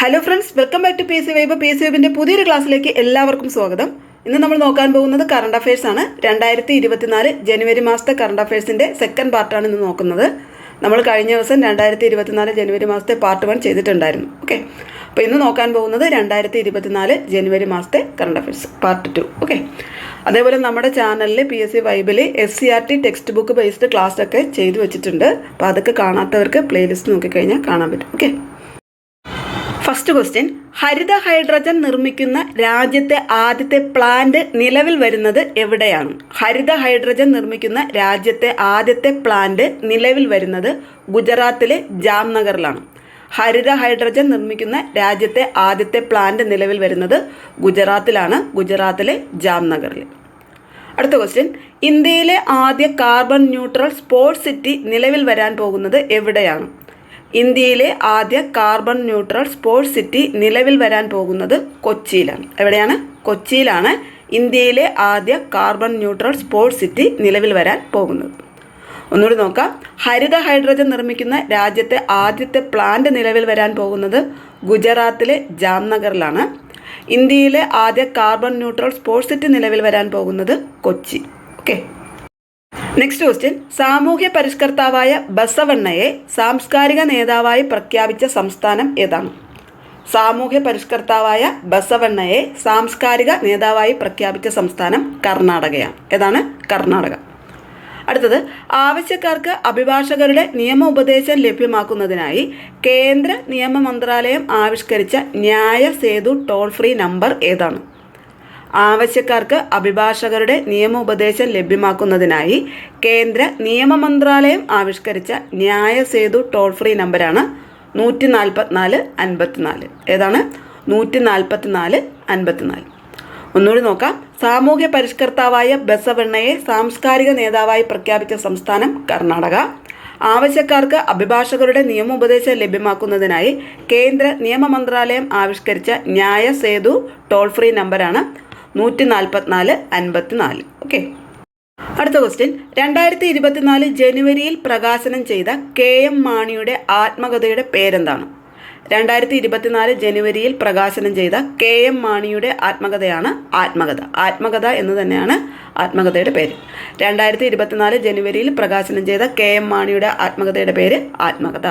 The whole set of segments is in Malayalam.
Hello friends welcome back to P C vibe P C വൈബിന്റെ പുതിയൊരു ക്ലാസ്സിലേക്ക് എല്ലാവർക്കും സ്വാഗതം. ഇന്ന് നമ്മൾ നോക്കാൻ പോകുന്നത് കറണ്ട് അഫയേഴ്സ് ആണ്. രണ്ടായിരത്തി ഇരുപത്തിനാല് ജനുവരി മാസത്തെ കറണ്ട് അഫയേഴ്സിന്റെ സെക്കൻഡ് പാർട്ടാണ് ഇന്ന് നോക്കുന്നത്. നമ്മൾ കഴിഞ്ഞ ദിവസം രണ്ടായിരത്തി ഇരുപത്തിനാല് ജനുവരി മാസത്തെ പാർട്ട് വൺ ചെയ്തിട്ടുണ്ടായിരുന്നു. ഓക്കെ അപ്പോൾ ഇന്ന് നോക്കാൻ പോകുന്നത് രണ്ടായിരത്തി ഇരുപത്തിനാല് ജനുവരി മാസത്തെ current affairs part two okay അതേപോലെ നമ്മുടെ ചാനലിൽ P S C വൈബിൽ S C R T text book based class ഒക്കെ ചെയ്തു വെച്ചിട്ടുണ്ട്. അപ്പോൾ അതൊക്കെ കാണാത്തവർക്ക് പ്ലേലിസ്റ്റ് നോക്കിക്കഴിഞ്ഞാൽ കാണാൻ പറ്റും. ഓക്കെ ഫസ്റ്റ് ക്വസ്റ്റ്യൻ ഹരിത ഹൈഡ്രജൻ നിർമ്മിക്കുന്ന രാജ്യത്തെ ആദ്യത്തെ പ്ലാന്റ് നിലവിൽ വരുന്നത് എവിടെയാണ്? ഹരിത ഹൈഡ്രജൻ നിർമ്മിക്കുന്ന രാജ്യത്തെ ആദ്യത്തെ പ്ലാന്റ് നിലവിൽ വരുന്നത് ഗുജറാത്തിലെ ജാംനഗറിലാണ്. ഹരിത ഹൈഡ്രജൻ നിർമ്മിക്കുന്ന രാജ്യത്തെ ആദ്യത്തെ പ്ലാന്റ് നിലവിൽ വരുന്നത് ഗുജറാത്തിലാണ് ഗുജറാത്തിലെ ജാംനഗറിൽ. അടുത്ത ക്വസ്റ്റ്യൻ ഇന്ത്യയിലെ ആദ്യ കാർബൺ ന്യൂട്രൽ സ്പോർട്സ് സിറ്റി നിലവിൽ വരാൻ പോകുന്നത് എവിടെയാണ്? ഇന്ത്യയിലെ ആദ്യ കാർബൺ ന്യൂട്രൽ സ്പോർട്സ് സിറ്റി നിലവിൽ വരാൻ പോകുന്നത് കൊച്ചിയിലാണ്. എവിടെയാണ്? കൊച്ചിയിലാണ് ഇന്ത്യയിലെ ആദ്യ കാർബൺ ന്യൂട്രൽ സ്പോർട്സ് സിറ്റി നിലവിൽ വരാൻ പോകുന്നത്. ഒന്നുകൂടി നോക്കാം. ഹരിത ഹൈഡ്രജൻ നിർമ്മിക്കുന്ന രാജ്യത്തെ ആദ്യത്തെ പ്ലാന്റ് നിലവിൽ വരാൻ പോകുന്നത് ഗുജറാത്തിലെ ജാംനഗറിലാണ്. ഇന്ത്യയിലെ ആദ്യ കാർബൺ ന്യൂട്രൽ സ്പോർട്സ് സിറ്റി നിലവിൽ വരാൻ പോകുന്നത് കൊച്ചി. ഓക്കെ. നെക്സ്റ്റ് ക്വസ്റ്റ്യൻ സാമൂഹ്യ പരിഷ്കർത്താവായ ബസവണ്ണയെ സാംസ്കാരിക നേതാവായി പ്രഖ്യാപിച്ച സംസ്ഥാനം ഏതാണ്? സാമൂഹ്യ പരിഷ്കർത്താവായ ബസവണ്ണയെ സാംസ്കാരിക നേതാവായി പ്രഖ്യാപിച്ച സംസ്ഥാനം കർണാടകയാണ്. ഏതാണ്? കർണാടക. അടുത്തത്. ആവശ്യക്കാർക്ക് അഭിഭാഷകരുടെ നിയമ ഉപദേശം ലഭ്യമാക്കുന്നതിനായി കേന്ദ്ര നിയമ മന്ത്രാലയം ആവിഷ്കരിച്ച ന്യായ സേതു ടോൾ ഫ്രീ നമ്പർ ഏതാണ്? ആവശ്യക്കാർക്ക് അഭിഭാഷകരുടെ നിയമോപദേശം ലഭ്യമാക്കുന്നതിനായി കേന്ദ്ര നിയമ മന്ത്രാലയം ആവിഷ്കരിച്ച ന്യായ സേതു ടോൾ ഫ്രീ നമ്പറാണ് നൂറ്റി നാൽപ്പത്തിനാല് അൻപത്തിനാല്. ഏതാണ്? നൂറ്റി നാൽപ്പത്തിനാല് അൻപത്തിനാല്. ഒന്നുകൂടി നോക്കാം. സാമൂഹ്യ പരിഷ്കർത്താവായ ബസവണ്ണയെ സാംസ്കാരിക നേതാവായി പ്രഖ്യാപിച്ച സംസ്ഥാനം കർണാടക. ആവശ്യക്കാർക്ക് അഭിഭാഷകരുടെ നിയമോപദേശം ലഭ്യമാക്കുന്നതിനായി കേന്ദ്ര നിയമ മന്ത്രാലയം ആവിഷ്കരിച്ച ന്യായ സേതു ടോൾ ഫ്രീ നമ്പറാണ് നൂറ്റി നാൽപ്പത്തിനാല് അൻപത്തിനാല്. ഓക്കെ അടുത്ത ക്വസ്റ്റ്യൻ രണ്ടായിരത്തി ഇരുപത്തിനാല് ജനുവരിയിൽ പ്രകാശനം ചെയ്ത കെ എം മാണിയുടെ ആത്മകഥയുടെ പേരെന്താണ്? രണ്ടായിരത്തി ഇരുപത്തിനാല് ജനുവരിയിൽ പ്രകാശനം ചെയ്ത കെ എം മാണിയുടെ ആത്മകഥയാണ് ആത്മകഥ. ആത്മകഥ എന്ന് തന്നെയാണ് ആത്മകഥയുടെ പേര്. രണ്ടായിരത്തി ഇരുപത്തിനാല് ജനുവരിയിൽ പ്രകാശനം ചെയ്ത കെ എം മാണിയുടെ ആത്മകഥയുടെ പേര് ആത്മകഥ.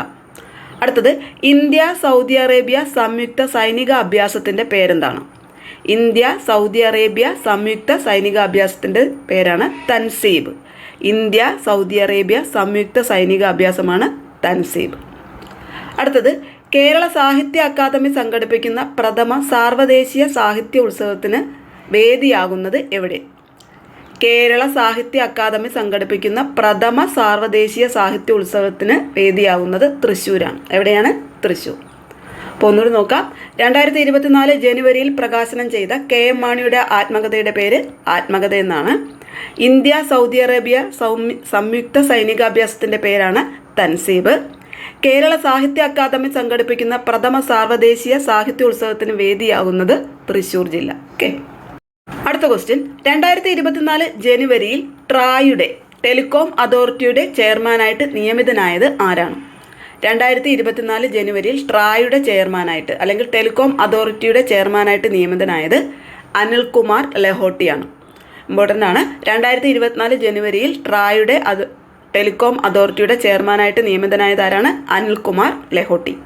അടുത്തത് ഇന്ത്യ സൗദി അറേബ്യ സംയുക്ത സൈനിക അഭ്യാസത്തിന്റെ പേരെന്താണ്? ഇന്ത്യ സൗദി അറേബ്യ സംയുക്ത സൈനികാഭ്യാസത്തിന്റെ പേരാണ് തൻസീബ്. ഇന്ത്യ സൗദി അറേബ്യ സംയുക്ത സൈനികാഭ്യാസമാണ് തൻസീബ്. അടുത്തത് കേരള സാഹിത്യ അക്കാദമി സംഘടിപ്പിക്കുന്ന പ്രഥമ സാർവദേശീയ സാഹിത്യ ഉത്സവത്തിന് വേദിയാകുന്നത് എവിടെ? കേരള സാഹിത്യ അക്കാദമി സംഘടിപ്പിക്കുന്ന പ്രഥമ സാർവദേശീയ സാഹിത്യ ഉത്സവത്തിന് വേദിയാകുന്നത് തൃശ്ശൂരാണ്. എവിടെയാണ്? തൃശ്ശൂർ. അപ്പോൾ ഒന്നുകൂടി നോക്കാം. രണ്ടായിരത്തി ഇരുപത്തിനാല് ജനുവരിയിൽ പ്രകാശനം ചെയ്ത കെ എം മാണിയുടെ ആത്മകഥയുടെ പേര് ആത്മകഥ എന്നാണ്. ഇന്ത്യ സൗദി അറേബ്യ സംയുക്ത സൈനികാഭ്യാസത്തിന്റെ പേരാണ് തൻസീബ്. കേരള സാഹിത്യ അക്കാദമി സംഘടിപ്പിക്കുന്ന പ്രഥമ സാർവദേശീയ സാഹിത്യോത്സവത്തിന് വേദിയാകുന്നത് തൃശൂർ ജില്ല. ഓക്കെ. അടുത്ത ക്വസ്റ്റ്യൻ. രണ്ടായിരത്തി ഇരുപത്തിനാല് ജനുവരിയിൽ ട്രായുടെ ടെലികോം അതോറിറ്റിയുടെ ചെയർമാനായിട്ട് നിയമിതനായത് ആരാണ്? രണ്ടായിരത്തി ഇരുപത്തിനാല് ജനുവരിയിൽ ട്രായുടെ ചെയർമാനായിട്ട് അല്ലെങ്കിൽ ടെലികോം അതോറിറ്റിയുടെ ചെയർമാനായിട്ട് നിയമിതനായത് അനിൽകുമാർ ലഹോട്ടിയാണ്. ഇമ്പോർട്ടന്റ് ആണ്. രണ്ടായിരത്തി ഇരുപത്തിനാല് ജനുവരിയിൽ ട്രായുടെ അത് ടെലികോം അതോറിറ്റിയുടെ ചെയർമാനായിട്ട് നിയമിതനായത് ആരാണ്? അനിൽകുമാർ ലഹോട്ടി.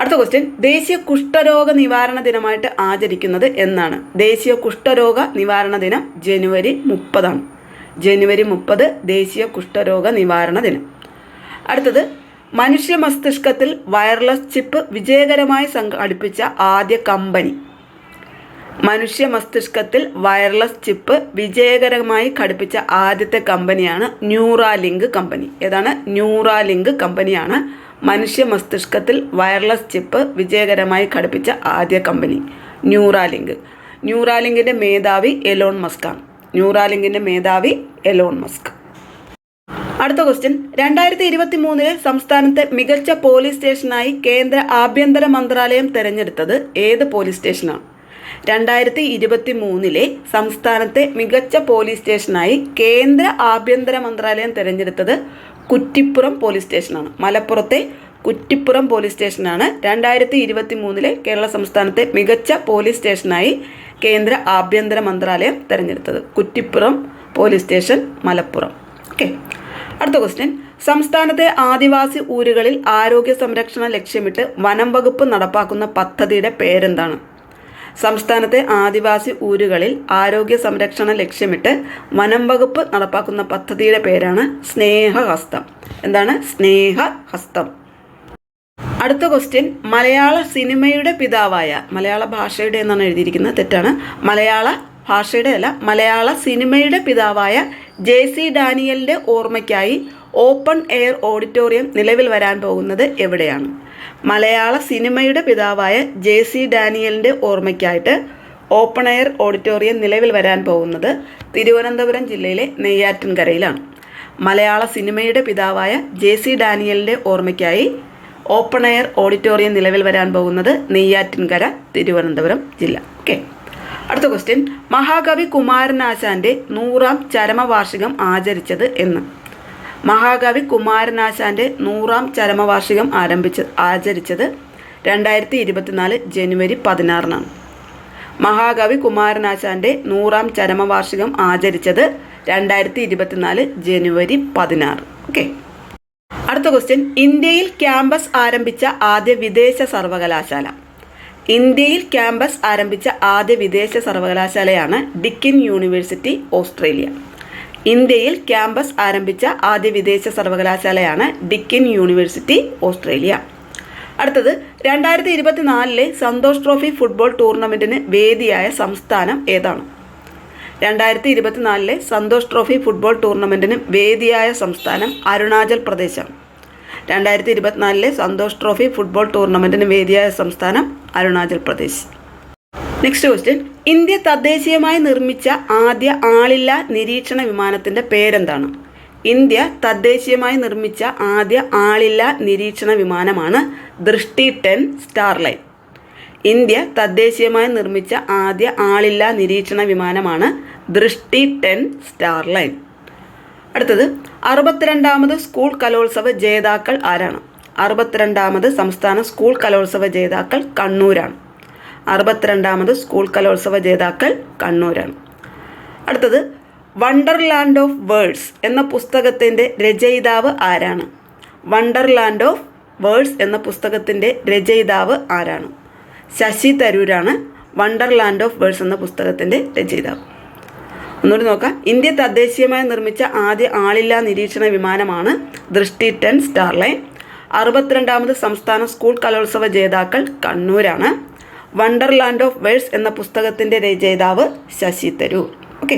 അടുത്ത ക്വസ്റ്റ്യൻ ദേശീയ കുഷ്ഠരോഗ നിവാരണ ദിനമായിട്ട് ആചരിക്കുന്നത് എന്നാണ്. ദേശീയ കുഷ്ഠരോഗ നിവാരണ ദിനം ജനുവരി മുപ്പതാണ്. ജനുവരി മുപ്പത് ദേശീയ കുഷ്ഠരോഗ നിവാരണ ദിനം. അടുത്തത് മനുഷ്യ മസ്തിഷ്കത്തിൽ വയർലെസ് ചിപ്പ് വിജയകരമായി സംഘടിപ്പിച്ച ആദ്യ കമ്പനി. മനുഷ്യ മസ്തിഷ്കത്തിൽ വയർലെസ് ചിപ്പ് വിജയകരമായി ഘടിപ്പിച്ച ആദ്യത്തെ കമ്പനിയാണ് ന്യൂറാലിങ്ക് കമ്പനി. ഏതാണ്? ന്യൂറാലിങ്ക് കമ്പനിയാണ് മനുഷ്യ മസ്തിഷ്കത്തിൽ വയർലെസ് ചിപ്പ് വിജയകരമായി ഘടിപ്പിച്ച ആദ്യ കമ്പനി ന്യൂറാലിങ്ക്. ന്യൂറാലിങ്കിന്റെ മേധാവി എലോൺ മസ്ക് ആണ് ന്യൂറാലിങ്കിന്റെ മേധാവി എലോൺ മസ്ക്. അടുത്ത ക്വസ്റ്റ്യൻ രണ്ടായിരത്തി ഇരുപത്തി മൂന്നിലെ സംസ്ഥാനത്തെ മികച്ച പോലീസ് സ്റ്റേഷനായി കേന്ദ്ര ആഭ്യന്തര മന്ത്രാലയം തിരഞ്ഞെടുത്തത് ഏത് പോലീസ് സ്റ്റേഷനാണ് രണ്ടായിരത്തി ഇരുപത്തി മൂന്നിലെ സംസ്ഥാനത്തെ മികച്ച പോലീസ് സ്റ്റേഷനായി കേന്ദ്ര ആഭ്യന്തര മന്ത്രാലയം തിരഞ്ഞെടുത്തത് കുറ്റിപ്പുറം പോലീസ് സ്റ്റേഷനാണ് മലപ്പുറത്തെ കുറ്റിപ്പുറം പോലീസ് സ്റ്റേഷനാണ് രണ്ടായിരത്തി ഇരുപത്തി മൂന്നിലെ കേരള സംസ്ഥാനത്തെ മികച്ച പോലീസ് സ്റ്റേഷനായി കേന്ദ്ര ആഭ്യന്തര മന്ത്രാലയം തിരഞ്ഞെടുത്തത്. Kuttippuram police station Malappuram. Okay അടുത്ത ക്വസ്റ്റ്യൻ സംസ്ഥാനത്തെ ആദിവാസി ഊരുകളിൽ ആരോഗ്യ സംരക്ഷണം ലക്ഷ്യമിട്ട് വനം വകുപ്പ് നടപ്പാക്കുന്ന പദ്ധതിയുടെ പേരെന്താണ്? സംസ്ഥാനത്തെ ആദിവാസി ഊരുകളിൽ ആരോഗ്യ സംരക്ഷണം ലക്ഷ്യമിട്ട് വനം വകുപ്പ് നടപ്പാക്കുന്ന പദ്ധതിയുടെ പേരാണ് സ്നേഹഹസ്തം. എന്താണ്? സ്നേഹഹസ്തം. അടുത്ത ക്വസ്റ്റ്യൻ മലയാള സിനിമയുടെ പിതാവായ മലയാള ഭാഷയുടെ എന്നാണ് എഴുതിയിരിക്കുന്നത്. തെറ്റാണ്. മലയാള ഭാഷയുടെ അല്ല മലയാള സിനിമയുടെ പിതാവായ ജെ സി ഡാനിയലിന്റെ ഓർമ്മയ്ക്കായി ഓപ്പൺ എയർ ഓഡിറ്റോറിയം നിലവിൽ വരാൻ പോകുന്നത് എവിടെയാണ്? മലയാള സിനിമയുടെ പിതാവായ ജെ സി ഡാനിയലിന്റെ ഓർമ്മയ്ക്കായിട്ട് ഓപ്പൺ എയർ ഓഡിറ്റോറിയം നിലവിൽ വരാൻ പോകുന്നത് തിരുവനന്തപുരം ജില്ലയിലെ നെയ്യാറ്റിൻകരയിലാണ്. മലയാള സിനിമയുടെ പിതാവായ ജെ സി ഡാനിയലിന്റെ ഓർമ്മയ്ക്കായി ഓപ്പൺ എയർ ഓഡിറ്റോറിയം നിലവിൽ വരാൻ പോകുന്നത് നെയ്യാറ്റിൻകര തിരുവനന്തപുരം ജില്ല. ഓക്കെ. അടുത്ത ക്വസ്റ്റ്യൻ മഹാകവി കുമാരനാശാന്റെ നൂറാം ചരമവാർഷികം ആചരിച്ചത് എന്ന്. മഹാകവി കുമാരനാശാന്റെ നൂറാം ചരമവാർഷികം ആരംഭിച്ച് ആചരിച്ചത് രണ്ടായിരത്തി ഇരുപത്തിനാല് ജനുവരി പതിനാറിനാണ്. മഹാകവി കുമാരനാശാന്റെ നൂറാം ചരമവാർഷികം ആചരിച്ചത് രണ്ടായിരത്തി ഇരുപത്തിനാല് ജനുവരി പതിനാറ്. ഓക്കെ അടുത്ത ക്വസ്റ്റ്യൻ ഇന്ത്യയിൽ ക്യാമ്പസ് ആരംഭിച്ച ആദ്യ വിദേശ സർവകലാശാല. ഇന്ത്യയിൽ ക്യാമ്പസ് ആരംഭിച്ച ആദ്യ വിദേശ സർവകലാശാലയാണ് ഡിക്കിൻ യൂണിവേഴ്സിറ്റി ഓസ്ട്രേലിയ. ഇന്ത്യയിൽ ക്യാമ്പസ് ആരംഭിച്ച ആദ്യ വിദേശ സർവകലാശാലയാണ് ഡിക്കിൻ യൂണിവേഴ്സിറ്റി ഓസ്ട്രേലിയ. അടുത്തത് രണ്ടായിരത്തി ഇരുപത്തിനാലിലെ സന്തോഷ് ട്രോഫി ഫുട്ബോൾ ടൂർണമെന്റിന് വേദിയായ സംസ്ഥാനം ഏതാണ്? രണ്ടായിരത്തി ഇരുപത്തിനാലിലെ സന്തോഷ് ട്രോഫി ഫുട്ബോൾ ടൂർണമെന്റിന് വേദിയായ സംസ്ഥാനം അരുണാചൽ പ്രദേശാണ്. രണ്ടായിരത്തി ഇരുപത്തിനാലിലെ സന്തോഷ് ട്രോഫി ഫുട്ബോൾ ടൂർണമെന്റിന് വേദിയായ സംസ്ഥാനം Arunachal Pradesh. Next question India തദ്ദേശീയമായി നിർമ്മിച്ച ആദ്യ ആളില്ല നിരീക്ഷണ വിമാനത്തിന്റെ പേരെന്താണ്? ഇന്ത്യ തദ്ദേശീയമായി നിർമ്മിച്ച ആദ്യ ആളില്ല നിരീക്ഷണ വിമാനമാണ് ദൃഷ്ടി ടെൻ സ്റ്റാർലൈൻ ഇന്ത്യ തദ്ദേശീയമായി നിർമ്മിച്ച ആദ്യ ആളില്ല നിരീക്ഷണ വിമാനമാണ് ദൃഷ്ടി ടെൻ സ്റ്റാർലൈൻ അടുത്തത് അറുപത്തിരണ്ടാമത് സ്കൂൾ കലോത്സവ ജേതാക്കൾ ആരാണ്? അറുപത്തിരണ്ടാമത് സംസ്ഥാന സ്കൂൾ കലോത്സവ ജേതാക്കൾ കണ്ണൂരാണ്. അറുപത്തിരണ്ടാമത് സ്കൂൾ കലോത്സവ ജേതാക്കൾ കണ്ണൂരാണ്. അടുത്തത് വണ്ടർലാൻഡ് ഓഫ് വേൾഡ്സ് എന്ന പുസ്തകത്തിന്റെ രചയിതാവ് ആരാണ്? വണ്ടർലാൻഡ് ഓഫ് വേൾഡ്സ് എന്ന പുസ്തകത്തിന്റെ രചയിതാവ് ആരാണ്? ശശി തരൂരാണ് വണ്ടർലാൻഡ് ഓഫ് വേൾഡ്സ് എന്ന പുസ്തകത്തിന്റെ രചയിതാവ്. ഒന്നുകൂടി നോക്കാം. ഇന്ത്യ തദ്ദേശീയമായി നിർമ്മിച്ച ആദ്യ ആളില്ലാ നിരീക്ഷണ വിമാനമാണ് ദൃഷ്ടി ടെൻ സ്റ്റാർലൈൻ. അറുപത്തിരണ്ടാമത് സംസ്ഥാന സ്കൂൾ കലോത്സവ ജേതാക്കൾ കണ്ണൂരാണ്. വണ്ടർലാൻഡ് ഓഫ് വേൾഡ്സ് എന്ന പുസ്തകത്തിന്റെ രചയിതാവ് ശശി തരൂർ. ഓക്കെ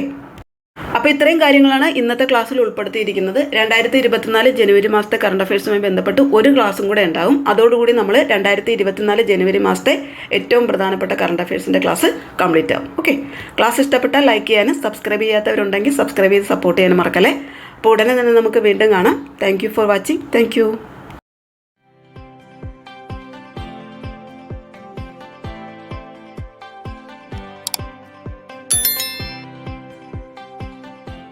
അപ്പോൾ ഇത്രയും കാര്യങ്ങളാണ് ഇന്നത്തെ ക്ലാസ്സിൽ ഉൾപ്പെടുത്തിയിരിക്കുന്നത്. രണ്ടായിരത്തി ഇരുപത്തിനാല് ജനുവരി മാസത്തെ കറണ്ട് അഫയേഴ്സുമായി ബന്ധപ്പെട്ട് ഒരു ക്ലാസ്സും കൂടെ ഉണ്ടാവും. അതോടുകൂടി നമ്മൾ രണ്ടായിരത്തി ഇരുപത്തിനാല് ജനുവരി മാസത്തെ ഏറ്റവും പ്രധാനപ്പെട്ട കറണ്ട് അഫയേഴ്സിന്റെ ക്ലാസ് കംപ്ലീറ്റ് ആവും. ഓക്കെ ക്ലാസ് ഇഷ്ടപ്പെട്ടാൽ ലൈക്ക് ചെയ്യാനും സബ്സ്ക്രൈബ് ചെയ്യാത്തവരുണ്ടെങ്കിൽ സബ്സ്ക്രൈബ് ചെയ്ത് സപ്പോർട്ട് ചെയ്യാനും മറക്കല്ലേ. അപ്പോൾ ഉടനെ തന്നെ നമുക്ക് വീണ്ടും കാണാം. Thank for watching thank